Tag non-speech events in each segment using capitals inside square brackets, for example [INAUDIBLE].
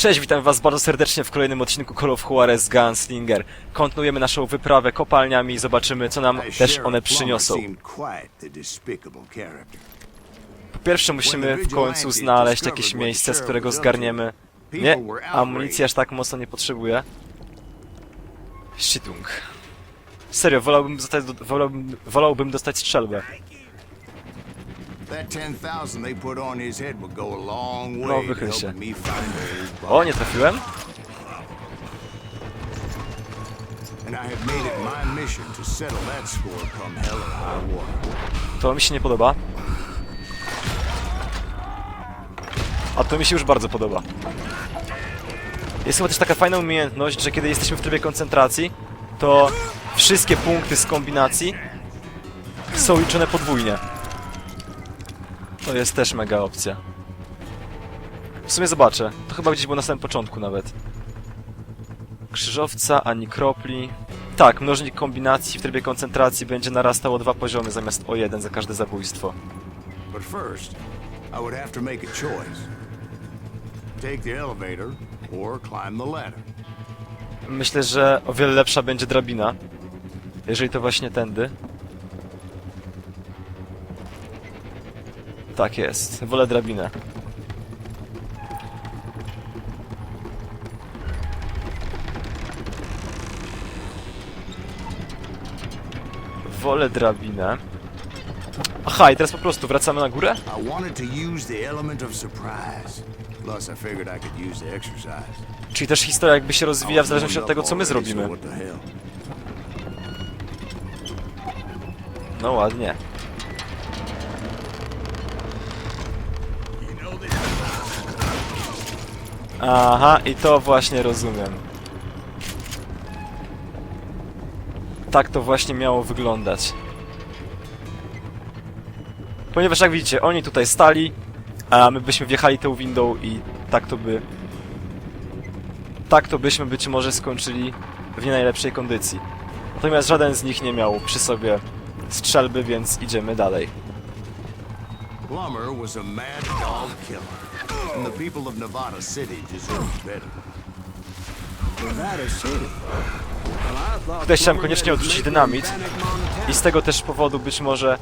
Cześć, witam was bardzo serdecznie w kolejnym odcinku Call of Juarez Gunslinger. Kontynuujemy naszą wyprawę kopalniami i zobaczymy, co nam też one przyniosą. Po pierwsze musimy w końcu znaleźć jakieś miejsce, z którego zgarniemy... Nie, amunicji aż tak mocno nie potrzebuję. Shitung. Serio, wolałbym dostać, wolałbym, wolałbym dostać strzelbę. That 10,000 they put on his head would go a long No, way to wychyl się. helping me find those O, nie trafiłem? And I have made it my mission to settle that score come hell or high water. To mi się nie podoba. A to mi się już bardzo podoba. Jest chyba też taka fajna umiejętność, że kiedy jesteśmy w trybie koncentracji, to wszystkie punkty z kombinacji są liczone podwójnie. To jest też mega opcja. W sumie zobaczę. To chyba gdzieś było na samym początku nawet. Krzyżowca, ani kropli. Tak, mnożnik kombinacji w trybie koncentracji będzie narastał o dwa poziomy zamiast o jeden za każde zabójstwo. But first, I would have to make a choice. Take the elevator or climb the ladder. Myślę, że o wiele lepsza będzie drabina. Jeżeli to właśnie tędy. Tak jest. Wolę drabinę. Wolę drabinę. Aha, i teraz po prostu wracamy na górę? I wanted to use the element of surprise. Plus, I figured I could use the exercise. Czyli też historia jakby się rozwija w zależności od tego, co my zrobimy. No ładnie. Aha, i to właśnie rozumiem. Tak to właśnie miało wyglądać. Ponieważ jak widzicie, oni tutaj stali, a my byśmy wjechali tą windą i tak to by... Tak to byśmy być może skończyli w nie najlepszej kondycji. Natomiast żaden z nich nie miał przy sobie strzelby, więc idziemy dalej. Plummer was a mad dog killer. And the people of Nevada City deserved better. Nevada City? Tutaj chciałem koniecznie odrzucić dynamit i z tego też powodu być może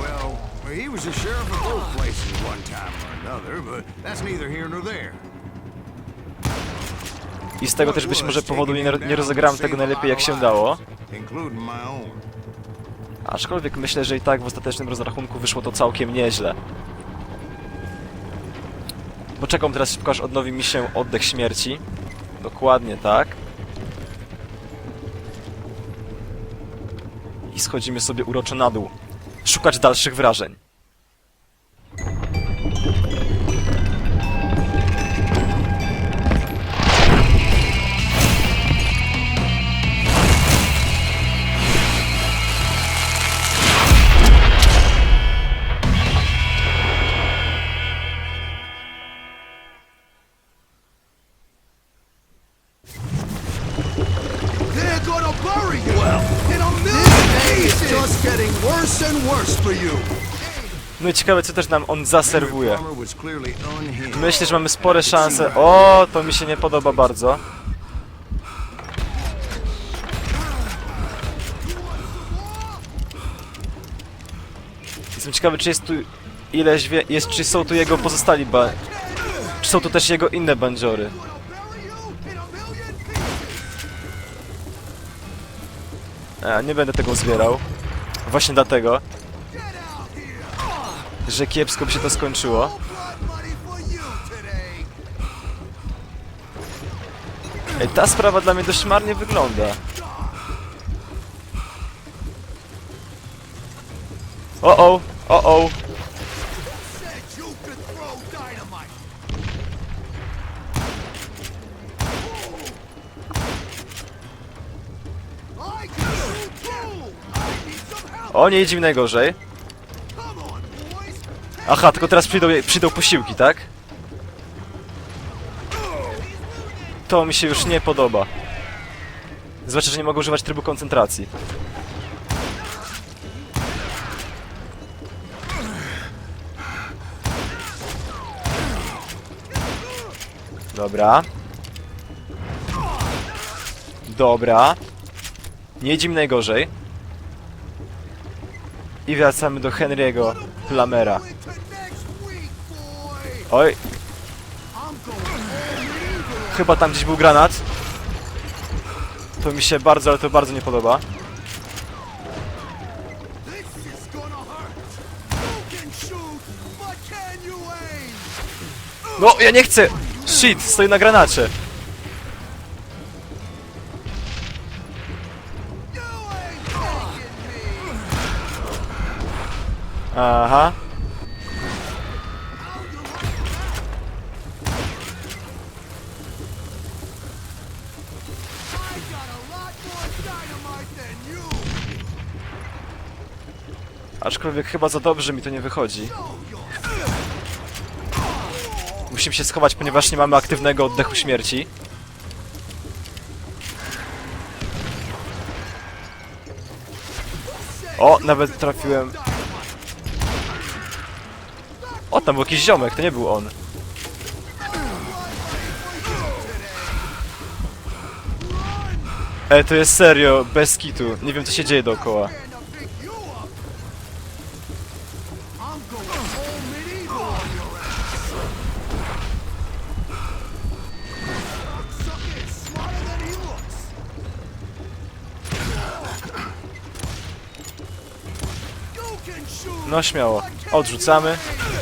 Well, he was a sheriff of both places one time or another, but that's neither here nor there. i z tego też być może powodu nie, nie rozegrałem tego najlepiej jak się dało. Including my own. Aczkolwiek myślę, że i tak w ostatecznym rozrachunku wyszło to całkiem nieźle. Poczekam teraz szybko aż odnowi mi się oddech śmierci. Dokładnie tak. I schodzimy sobie uroczo na dół. Szukać dalszych wrażeń. Ciekawe co też nam on zaserwuje. Myślę, że mamy spore szanse. O, to mi się nie podoba bardzo. Jestem ciekawy, czy jest tu ileś wie, jest, czy są tu jego pozostali ba... Czy są tu też jego inne bandziory? A, nie będę tego zbierał. Właśnie dlatego, że kiepsko by się to skończyło. Ej, ta sprawa dla mnie dość marnie wygląda. O o, o o. O, nie idzie mi najgorzej. Aha, tylko teraz przyjdą, przyjdą posiłki, tak? To mi się już nie podoba. Zwłaszcza, że nie mogę używać trybu koncentracji. Dobra. Dobra. Nie idzie mi najgorzej. I wracamy do Henry'ego Plamera. Oj, chyba tam gdzieś był granat. To mi się bardzo, ale to bardzo nie podoba. No, ja nie chcę! Shit, stoi na granacie. Aha. Aczkolwiek chyba za dobrze mi to nie wychodzi. Musimy się schować, ponieważ nie mamy aktywnego oddechu śmierci. O, nawet trafiłem. O, tam był jakiś ziomek, to nie był on. E, to jest serio, bez kitu. Nie wiem co się dzieje dookoła. man to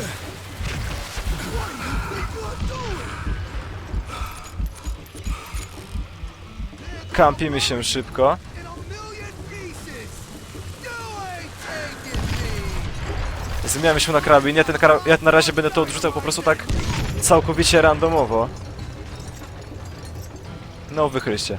pick Kampimy się szybko. Zmieniamy się na karabin. Ja, ten ja na razie będę to odrzucał po prostu tak całkowicie randomowo. No, wychryście.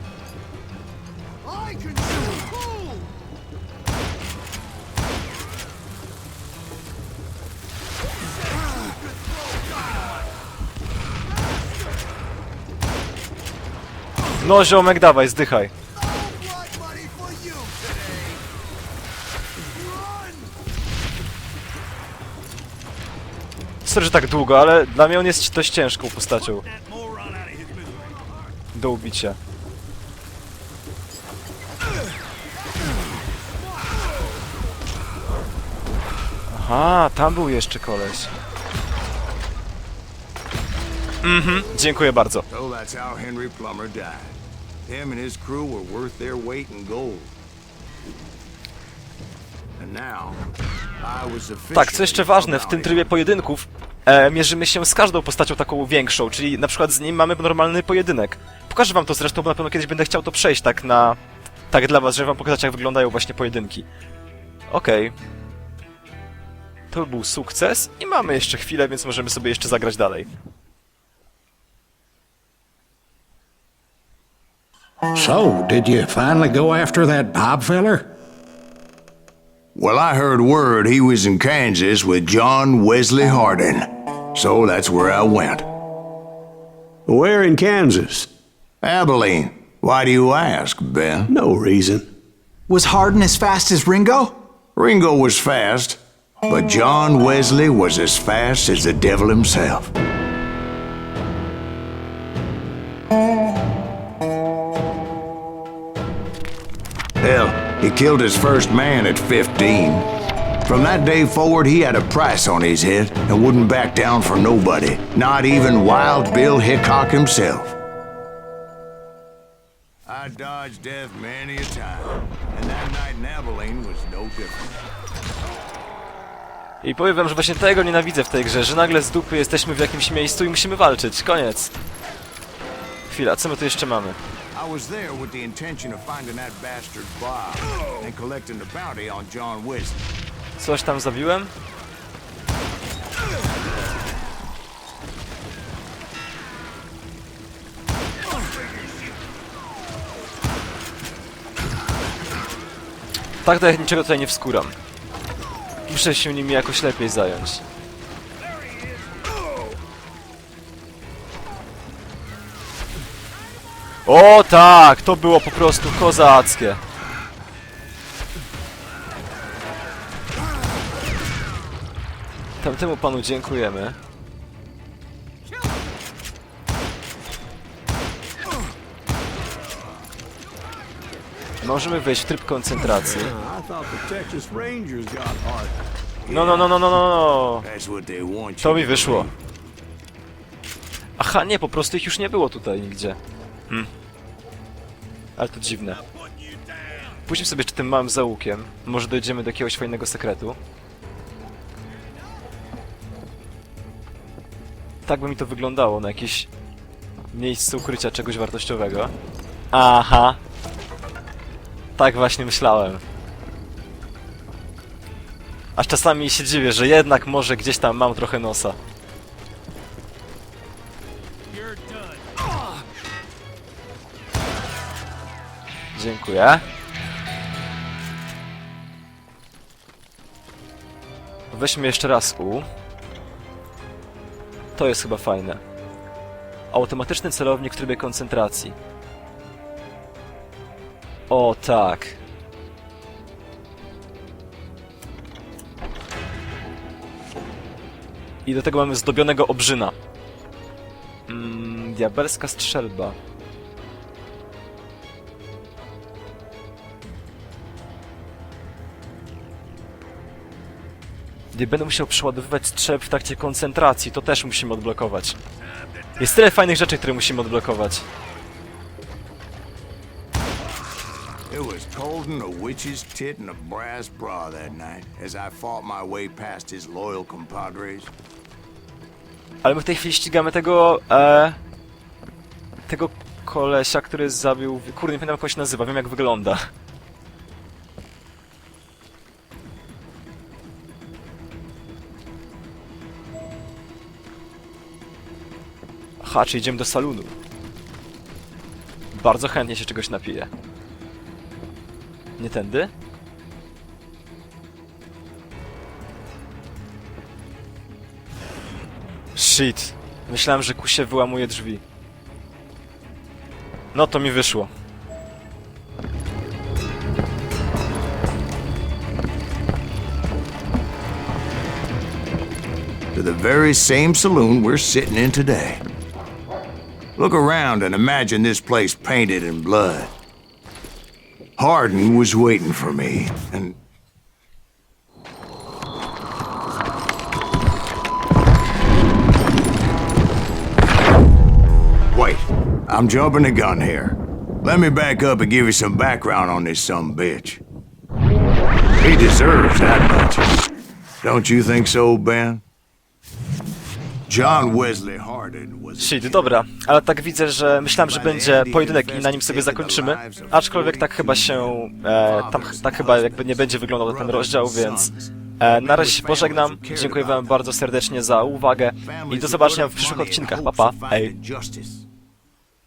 No, ziomek, dawaj, zdychaj. Sorry, że tak długo, ale dla mnie on jest dość ciężką postacią. Do ubicia. Aha, tam był jeszcze koleś. Mhm, dziękuję bardzo. So that's how Henry Plummer died. Him and his crew were worth their weight in gold. And now, I was Tak, co jeszcze ważne, w tym trybie pojedynków e, mierzymy się z każdą postacią taką większą, czyli na przykład z nim mamy normalny pojedynek. Pokażę wam to zresztą, bo na pewno kiedyś będę chciał to przejść tak na... Tak dla was, żeby wam pokazać jak wyglądają właśnie pojedynki. Okej. To był sukces i mamy jeszcze chwilę, więc możemy sobie jeszcze zagrać dalej. So, did you finally go after that Bob feller? Well, I heard word he was in Kansas with John Wesley Hardin. So that's where I went. Where in Kansas? Abilene. Why do you ask, Ben? No reason. Was Hardin as fast as Ringo? Ringo was fast, but John Wesley was as fast as the devil himself. Hell, he killed his first man at 15. From that day forward, he had a price on his head and wouldn't back down for nobody, not even Wild Bill Hickok himself. I dodged death many a time, and that night in Abilene was no different. I powiem wam, że właśnie tego nienawidzę w tej grze, że nagle z dupy jesteśmy w jakimś miejscu i musimy walczyć. Koniec. Chwila, co my tu jeszcze mamy? I was there with the intention of finding that bastard Bob and collecting the bounty on John Wesley. Coś tam zabiłem? Tak to ja niczego tutaj nie wskuram. Muszę się nimi jakoś lepiej zająć. O tak, to było po prostu kozackie. Tamtemu panu dziękujemy. Możemy wejść w tryb koncentracji. [LAUGHS] No, no, no, no, no, no. no. To mi wyszło. Aha, nie, po prostu ich już nie było tutaj nigdzie. Hmm. Ale to dziwne. Pójdźmy sobie jeszcze tym małym załukiem. Może dojdziemy do jakiegoś fajnego sekretu. Tak by mi to wyglądało na jakieś miejsce ukrycia czegoś wartościowego. Aha. Tak właśnie myślałem. Aż czasami się dziwię, że jednak może gdzieś tam mam trochę nosa. Dziękuję. Weźmy jeszcze raz U. To jest chyba fajne. Automatyczny celownik w trybie koncentracji. O tak. I do tego mamy zdobionego obrzyna. Mm, diabelska strzelba. Gdy będę musiał przeładowywać strzelb w trakcie koncentracji, to też musimy odblokować. Jest tyle fajnych rzeczy, które musimy odblokować. It was a witch's tit and a brass bra that night as I fought my way past his loyal compadres. Ale my w tej chwili ścigamy tego... E, tego kolesia, który zabił... Kurde, nie pamiętam jak on się nazywa, wiem jak wygląda. Aha, czy idziemy do salonu. Bardzo chętnie się czegoś napiję. Nie tędy? Shit. Myślałem, że kusie wyłamuje drzwi. No to mi wyszło. To the very same saloon we're sitting in today. Look around and imagine this place painted in blood. Hardin was waiting for me, and Wait, I'm jumping the gun here. Let me back up and give you some background on this some bitch. He deserves that much. Don't you think so, Ben? John Wesley Hardin was Shit, dobra, ale tak widzę, że myślałem, że będzie pojedynek i na nim sobie zakończymy. Aczkolwiek tak chyba się. E, tam tak chyba jakby nie będzie wyglądał ten rozdział, więc. E, na razie się pożegnam. Dziękuję Wam bardzo serdecznie za uwagę i do zobaczenia w przyszłych odcinkach. Pa, pa. Ej.